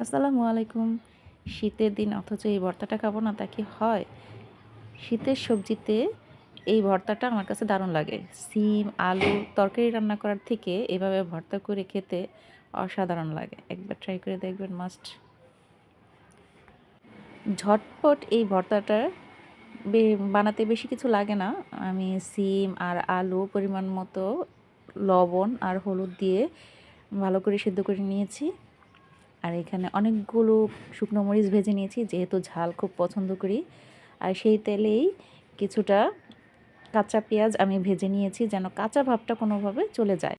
আসসালামু আলাইকুম। শীতের দিন অথচ এই ভর্তাটা খাব না, তা কি হয়? শীতের সবজিতে এই ভর্তাটা আমার কাছে দারুণ লাগে। সিম, আলু তরকারি রান্না করার থেকে এভাবে ভর্তা করে খেতে অসাধারণ লাগে। একবার ট্রাই করে দেখবেন মাস্ট ঝটপট এই ভর্তাটা বে- বানাতে বেশি কিছু লাগে না। আমি সিম আর আলু পরিমাণ মতো লবণ আর হলুদ দিয়ে ভালো করে সেদ্ধ করে নিয়েছি। আর এখানে অনেকগুলো শুকনো মরিচ ভেজে নিয়েছি, যেহেতু ঝাল খুব পছন্দ করি। আর সেই তেলেই কিছুটা কাঁচা পেঁয়াজ আমি ভেজে নিয়েছি, যেন কাঁচা ভাবটা কোনোভাবে চলে যায়।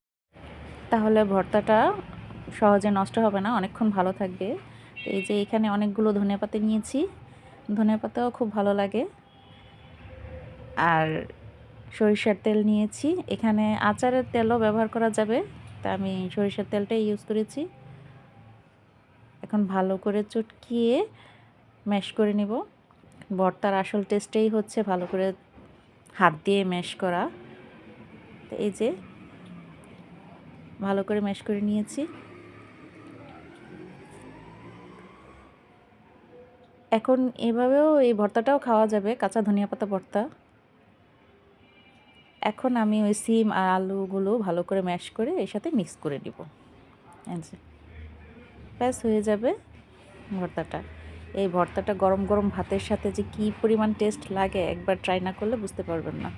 তাহলে ভর্তাটা সহজে নষ্ট হবে না, অনেকক্ষণ ভালো থাকবে। এই যে এখানে অনেকগুলো ধনে পাতা নিয়েছি, ধনে পাতাও খুব ভালো লাগে। আর সরিষার তেল নিয়েছি, এখানে আচারের তেলও ব্যবহার করা যাবে, তা আমি সরিষার তেলটাই ইউজ করেছি। এখন ভালো করে চটকিয়ে ম্যাশ করে নিব। ভর্তার আসল টেস্টেই হচ্ছে ভালো করে হাত দিয়ে ম্যাশ করা। এই যে ভালো করে ম্যাশ করে নিয়েছি। এখন এভাবেও এই ভর্তাটাও খাওয়া যাবে, কাঁচা ধনিয়া পাতা ভর্তা। এখন আমি ওই সিম আর আলুগুলো ভালো করে ম্যাশ করে এর সাথে মিক্স করে এই যে। ব্যাস হয়ে যাবে ভর্তাটা। এই ভর্তাটা গরম গরম ভাতের সাথে যে কি পরিমাণ টেস্ট লাগে একবার ট্রাই না করলে বুঝতে পারবেন না।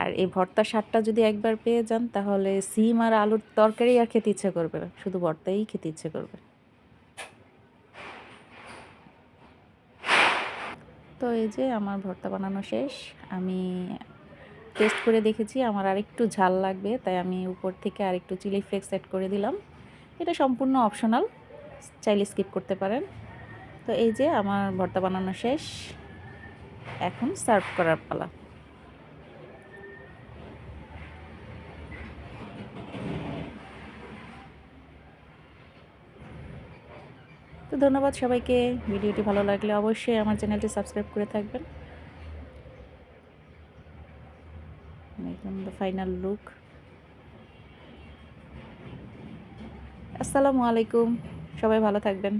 আর এই ভর্তার স্বাদটা যদি একবার পেয়ে যান তাহলে সিম আর আলুর তরকারি আর খেতে ইচ্ছে করবে না, শুধু ভর্তাই খেতে ইচ্ছে করবে। তো এই যে আমার ভর্তা বানানো শেষ, আমি টেস্ট করে দেখেছি, আমার আরেকটু ঝাল লাগবে, তাই আমি উপর থেকে আরেকটু চিলি ফ্লেক্স অ্যাড করে দিলাম। এটা সম্পূর্ণ অপশনাল চাইলে স্কিপ করতে পারেন। তো এই যে আমার ভর্তা বানানো শেষ, এখন সার্ভ করার পালা। তো ধন্যবাদ সবাইকে, ভিডিওটি ভালো লাগলে অবশ্যই আমার চ্যানেলটি সাবস্ক্রাইব করে থাকবেন। ফাইনাল লুক আসসালামু আলাইকুম। সবাই ভালো থাকবেন।